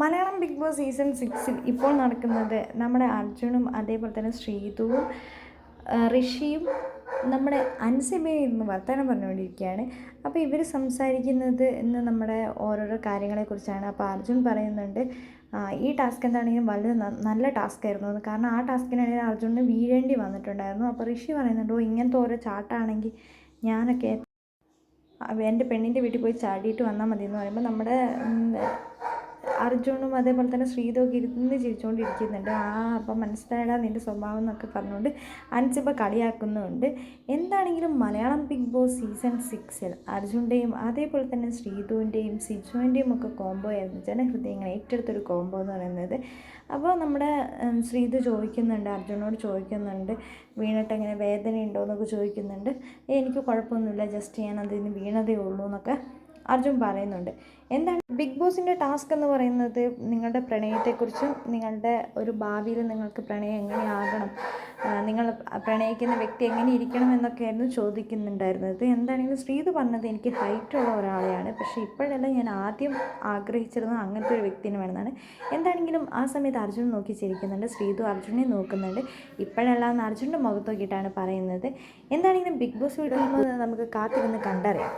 Malayalam big boss season സിക്സിൽ ഇപ്പോൾ നടക്കുന്നത് നമ്മുടെ അർജുനും അതേപോലെ തന്നെ ശ്രീതുവും ഋഷിയും നമ്മുടെ അൻസിബയും ഇന്ന് വർത്തമാനം പറഞ്ഞുകൊണ്ടിരിക്കുകയാണ്. അപ്പോൾ ഇവർ സംസാരിക്കുന്നത് ഇന്ന് നമ്മുടെ ഓരോരോ കാര്യങ്ങളെക്കുറിച്ചാണ്. അപ്പോൾ അർജുൻ പറയുന്നുണ്ട് ഈ ടാസ്ക് എന്താണെങ്കിലും വളരെ നല്ല ടാസ്ക് ആയിരുന്നു കാരണം ആ ടാസ്കിനിടയിൽ അർജുനന് വീഴേണ്ടി വന്നിട്ടുണ്ടായിരുന്നു. അപ്പോൾ ഋഷി പറയുന്നുണ്ട് ഓ ഇങ്ങനത്തെ ഓരോ ചാട്ടാണെങ്കിൽ ഞാനൊക്കെ എന്റെ പെണ്ണിന്റെ വീട്ടിൽ പോയി ചാടിയിട്ട് വന്നാൽ മതി എന്ന് പറയുമ്പോൾ നമ്മുടെ അർജുനും അതേപോലെ തന്നെ ശ്രീതൊക്കെ ഇരുന്ന് ചിരിച്ചുകൊണ്ടിരിക്കുന്നുണ്ട് ആ അപ്പം മനസ്സിലായടാ നിന്റെ സ്വഭാവം എന്നൊക്കെ പറഞ്ഞുകൊണ്ട് അൻസിബ കളിയാക്കുന്നുണ്ട്. എന്താണെങ്കിലും മലയാളം ബിഗ് ബോസ് സീസൺ സിക്സിൽ അർജുന്റെയും അതേപോലെ തന്നെ ശ്രീതുവിന്റെയും സിജുവിന്റെയും ഒക്കെ കോംബോ ആയിരുന്നു ജനഹൃദയങ്ങൾ ഏറ്റെടുത്തൊരു കോംബോ എന്ന് പറയുന്നത്. അപ്പോൾ നമ്മുടെ ശ്രീതു ചോദിക്കുന്നുണ്ട് അർജുനോട് ചോദിക്കുന്നുണ്ട് വീണിട്ട് എങ്ങനെ വേദന ഉണ്ടോ എന്നൊക്കെ ചോദിക്കുന്നുണ്ട്. എനിക്ക് കുഴപ്പമൊന്നുമില്ല ജസ്റ്റ് ഞാൻ അതിന് വീണതേ ഉള്ളൂ എന്നൊക്കെ അർജുൻ പറയുന്നുണ്ട്. എന്താണ് ബിഗ് ബോസിന്റെ ടാസ്ക് എന്ന് പറയുന്നത്? നിങ്ങളുടെ പ്രണയത്തെക്കുറിച്ചും നിങ്ങളുടെ ഒരു ഭാവിയിൽ നിങ്ങൾക്ക് പ്രണയം എങ്ങനെയാകണം? നിങ്ങൾ പ്രണയിക്കുന്ന വ്യക്തി എങ്ങനെ ഇരിക്കണം എന്നൊക്കെയായിരുന്നു ചോദിക്കുന്നുണ്ടായിരുന്നത്. എന്താണെങ്കിലും ശ്രീതു പറഞ്ഞത് എനിക്ക് ഹൈറ്റുള്ള ഒരാളെയാണ്. പക്ഷേ ഇപ്പോഴെല്ലാം ഞാൻ ആദ്യം ആഗ്രഹിച്ചിരുന്നത് അങ്ങനത്തെ ഒരു വ്യക്തിനെ വേണമെന്നാണ്. എന്താണെങ്കിലും ആ സമയത്ത് അർജുൻ നോക്കി ചിരിക്കുന്നുണ്ട്. ശ്രീതു അർജുനെ നോക്കുന്നുണ്ട്. ഇപ്പോഴെല്ലാം അർജുന്റെ മുഖത്ത് നോക്കിയിട്ടാണ് പറയുന്നത്. എന്താണെങ്കിലും ബിഗ് ബോസ് വീട്ടിൽ നമുക്ക് കാത്തിരുന്ന് കണ്ടറിയാം.